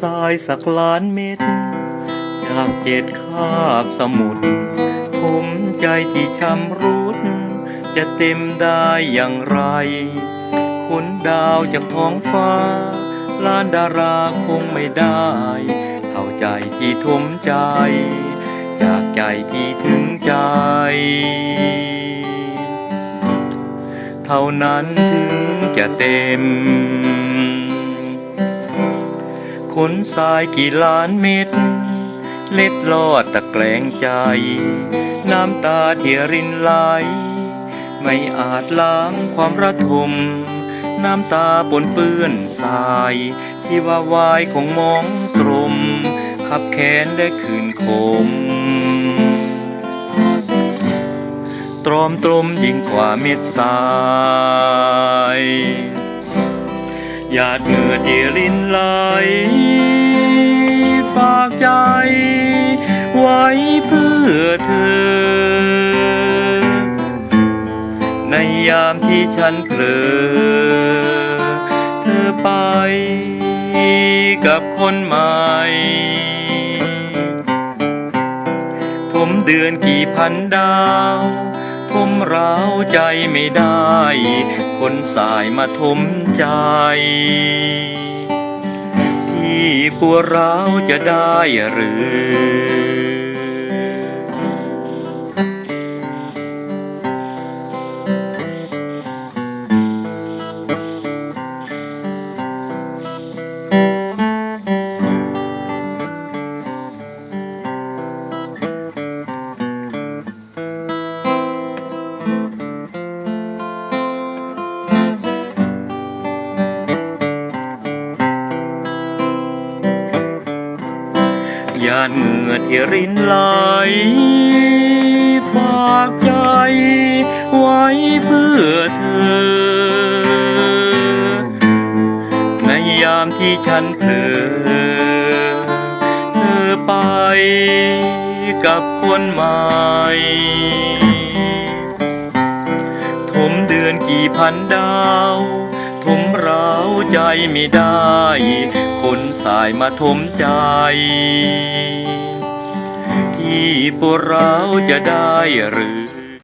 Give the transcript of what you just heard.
ทรายสักล้านเม็ด จากเจ็ดคาบสมุทรถมใจที่ช้ำรุด จะเต็มได้อย่างไรขนดาวจากท้องฟ้า ล้านดาราคงไม่ได้ เท่าใจที่ถมใจ จากใจที่ถึงใจ เท่านั้นถึงจะเต็ม ขนทรายกี่ล้านเม็ด เล็ดลอดตะแกรงใจ น้ำตาที่รินไหล ไม่อาจล้างความระทม น้ำตาปนเปื้อนสาย ชีวาวายของมองตรม ขับแขนได้คืนคม ตรอมตรมยิ่งกว่าเม็ดทราย หยาดเหงื่อที่รินไหลฝากใจ ไว้เพื่อเธอ ในยามที่ฉันเผลอ เธอไปกับคนใหม่ทมเดือนกี่พันดาว มร้าวใจไม่ได้ คนสายมาทมใจ ที่ปวดร้าวจะได้หรือ ยาดเหงื่อที่รินไหล ฝากใจไว้เพื่อเธอ ในยามที่ฉันเผลอเธอไปกับคนใหม่ทมเดือนกี่พันดาว ผมร้าวใจไม่ได้ คนสายมาทมใจ ที่ปวดร้าวจะได้หรือ